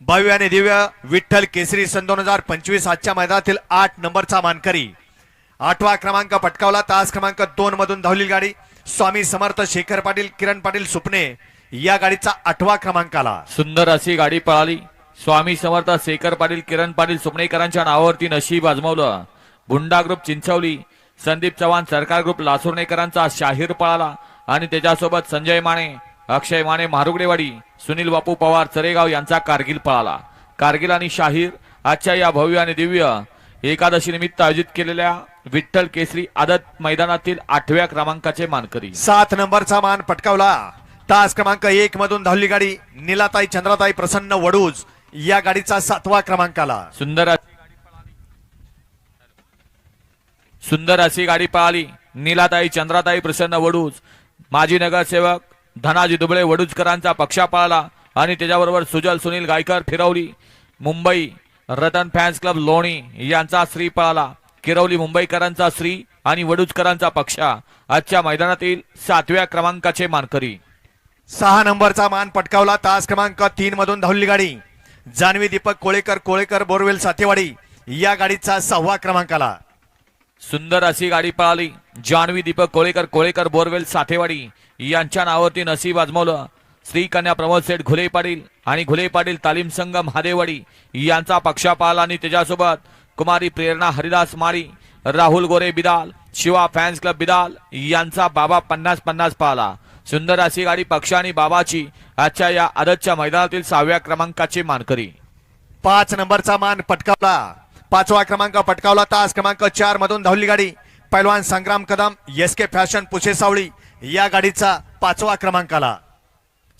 भव्य आणि दिव्य विठ्ठल केसरी सन दोन हजार पंचवीस आजच्या मैदानातील आठ नंबरचा मानकरी. आठवा क्रमांक पटकावला. तास क्रमांक दोन मधून धावली गाडी स्वामी समर्थ शेखर पाटील किरण पाटील सुपणे या गाडीचा आठवा क्रमांक आला सुंदर अशी गाडी पळाली. स्वामी समर्थ शेखर पाटील किरण पाटील सुपणेकरांच्या नावावरती नशीब आजमावलं. गुंडा ग्रुप चिंचवली. संदीप चव्हाण सरकार ग्रुप लासुर्णेकरांचा शाहीर पळाला. आणि त्याच्यासोबत संजय माने अक्षय माने मारुगडेवाडी सुनील बापू पवार चरेगाव यांचा कारगिल पळाला. कारगिल आणि शाहीर आजच्या या भव्य आणि दिव्य एकादशी निमित्त आयोजित केलेल्या विठ्ठल केसरी आदत मैदानातील आठव्या क्रमांकाचे मानकरी. सात नंबरचा मान पटकावला. तास क्रमांक एक मधून धावली गाडी निलाताई चंद्राताई प्रसन्न वडूज या गाडीचा सातवा क्रमांक आला. सुंदर सुंदर अशी गाडी पळाली. नीलाताई चंद्राताई प्रसन्न वडूज. माजी नगरसेवक धनाजी दुबळे वडुजकरांचा पक्षा पळाला आणि त्याच्याबरोबर सुजल सुनील गायकर फिरवली. मुंबई रतन फॅन्स क्लब लोणी यांचा श्री पळाला किरवली मुंबईकरांचा श्री आणि वडुजकरांचा पक्षा. आजच्या मैदानातील सातव्या क्रमांकाचे मानकरी. सहा नंबरचा मान पटकावला तास क्रमांक तीन मधून धावली गाडी. जान्हवी दीपक कोळेकर कोळेकर बोरवेल सातेवाडी या गाडीचा सहावा क्रमांक आला सुंदर अशी गाडी पळाली. जान्हवी दीपक कोळेकर कोळेकर बोरवेल साठेवाडी यांच्या नावावरती नशीब आजमावलं श्री कन्या प्रमोद सेठ घुले पाटील आणि घुले पाटील तालीम संघ महादेवाडी यांचा पक्षापाल आणि त्याच्यासोबत कुमारी प्रेरणा हरिदास माळी राहुल गोरे बिदाल शिवा फॅन्स क्लब बिदाल यांचा बाबा पन्नास पन्नास पाळला सुंदर अशी गाडी पक्ष आणि बाबाची आजच्या या आदतच्या मैदानातील सहाव्या क्रमांकाची मानकरी. पाच नंबरचा मान पटकावला. पाचवा क्रमांक पटकावला. तास क्रमांक चार मधून धावली गाडी. पैलवान Sangram Kadam S K fashion Pusesavali या गाडीचा पाचवा क्रमांक आला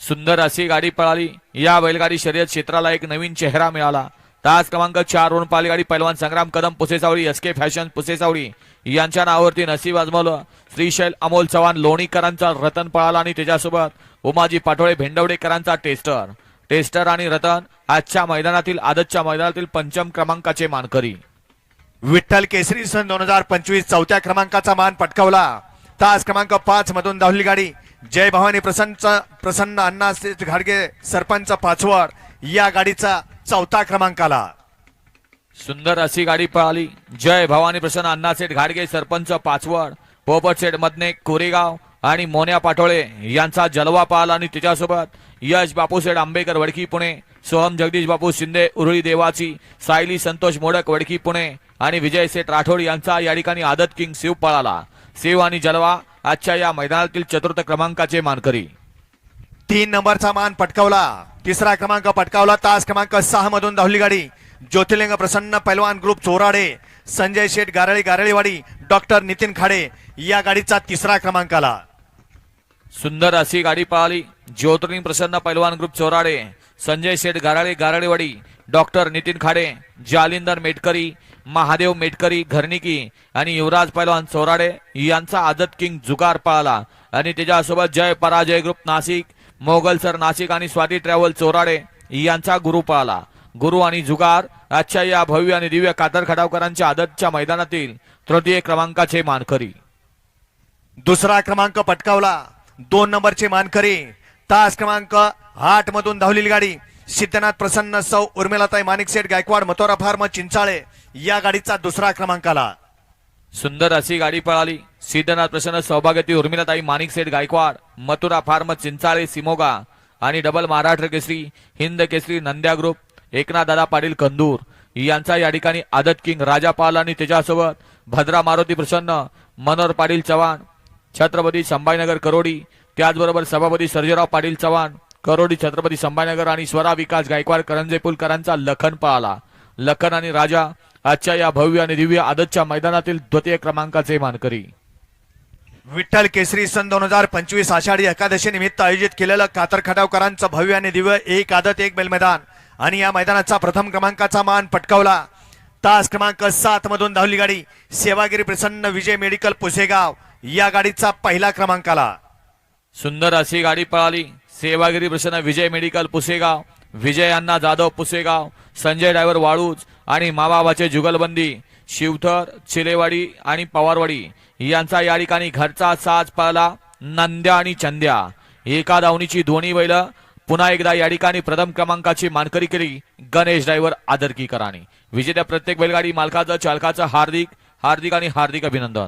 सुंदर अशी गाडी पळाली. या बैलगाडी शर्यत क्षेत्राला एक नवीन चेहरा मिळाला. तास क्रमांक चार वरून पाली गाडी पैलवान Sangram Kadam Pusesavali S K fashion Pusesavali यांच्या नावावरती नसीब आजमावलं. श्रीशैल अमोल चव्हाण लोणीकरांचा रतन पळाला आणि त्याच्यासोबत उमाजी पाटोळे भेंडवडेकरांचा टेस्टर. टेस्टर आणि रतन आजच्या मैदानातील आदतच्या मैदानातील पंचम क्रमांकाचे मानकरी. विठ्ठल केसरी सन दोन हजार पंचवीस चौथ्या क्रमांकाचा मान पटकावला. तास क्रमांक पाच मधून धावली गाडी. जय भवानी प्रसन्न प्रसन्न अण्णा घाडगे सरपंच पाचवड या गाडीचा चौथा क्रमांक आला सुंदर अशी गाडी पळाली. जय भवानी प्रसन्न अण्णासेठ घाडगे सरपंच पाचवड. पोपटशेठ मधने कोरेगाव. आणि मोन्या पाटोळे यांचा जलवा पाळला आणि तिच्यासोबत यश बापूसेठ आंबेकर वडकी पुणे. सोहम जगदीश बापू शिंदे उरळी देवाची सायली संतोष मोडक वडकी पुणे. आणि विजय सेठ राठोड यांचा या ठिकाणी आदत किंग शिव पळाला. शिव आणि जलवा आजच्या या मैदानातील चतुर्थ क्रमांकाचे मानकरी. तीन नंबरचा मान पटकावला. तिसरा क्रमांक पटकावला. तास क्रमांक सहा मधून धावली गाडी ज्योतिर्लिंग प्रसन्न पैलवान ग्रुप चोराडे संजय शेठ गारळी गारळीवाडी डॉक्टर नितीन खाडे या गाडीचा तिसरा क्रमांक आला सुंदर अशी गाडी पळाली ज्योतिर्लिंग प्रसन्न पैलवान ग्रुप चोराडे संजय शेठ गाराळे गाराळेवाडी डॉक्टर नितीन खाडे जालिंदर मेटकरी महादेव मेटकरी घरणिकी आणि युवराज पैलवान चोराडे यांचा आदत किंग जुगार पळाला आणि त्याच्यासोबत जय पराजय ग्रुप नाशिक मोगल सर नाशिक आणि स्वाती ट्रॅव्हल चोराडे यांचा गुरु पळाला गुरु आणि जुगार आजच्या या भव्य आणि दिव्य कातर खडावकरांच्या आदतच्या मैदानातील तृतीय क्रमांकाचे मानकरी. दुसरा क्रमांक पटकावला. दोन नंबरचे मानकरी. तास क्रमांक आठ मधून धावलेली गाडी. सिद्धनाथ प्रसन्न सौ उर्मिलाताई माणिकशेठ गायकवाड मथोरा फार्म चिंचाळे या गाडीचा दुसरा क्रमांक आला. सुंदर अशी गाडी पळाली. सिद्धनाथ प्रसन्न सौभाग्यती उर्मिलाताई माणिक सेठ गायकवाड मथुरा फार्म चिंचाळे सिमोगा आणि डबल महाराष्ट्र केसरी हिंद केसरी नंद्या ग्रुप एकनाथ दादा पाटील कंदूर यांचा या ठिकाणी आदत किंग राजा पाल आणि त्याच्यासोबत भद्रा मारुती प्रसन्न मनोहर पाटील चव्हाण छत्रपती संभाजीनगर करोडी त्याचबरोबर सभापती सर्जेराव पाटील चव्हाण करोडी छत्रपती संभाजीनगर आणि स्वरा विकास गायकवाड करंजे पुलकरांचा लखन पळाला लखन आणि राजा आजच्या या भव्य आणि दिव्य आदतच्या मैदानातील द्वितीय क्रमांकाचे मानकरी. विठ्ठल केसरी सन दोन हजार पंचवीस आषाढी एकादशी निमित्त आयोजित केलेलं कातर खटावकरांचं भव्य आणि दिव्य एक आदत एक बेल मैदान. आणि या मैदानाचा प्रथम क्रमांकाचा मान पटकावला. तास क्रमांक सात मधून धावली गाडी सेवागिरी प्रसन्न विजय मेडिकल पुसेगाव. या गाडीचा पहिला क्रमांक आला. सुंदर अशी गाडी पळाली. सेवागिरी प्रसन्न विजय मेडिकल पुसेगाव विजय अण्णा जाधव पुसेगाव संजय ड्रायव्हर वाळूज आणि माबाबाचे जुगलबंदी शिवथर चिलेवाडी आणि पवारवाडी यांचा या ठिकाणी घरचा साज पळाला. नंद्या आणि चंद्या. एका धावणीची दोन्ही बैल पुन्हा एकदा या ठिकाणी प्रथम क्रमांकाची मानकरी केली. गणेश ड्रायव्हर आदरकीकरांनी. विजेत्या प्रत्येक बैलगाडी मालकाचं चालकाचं हार्दिक हार्दिक आणि हार्दिक अभिनंदन.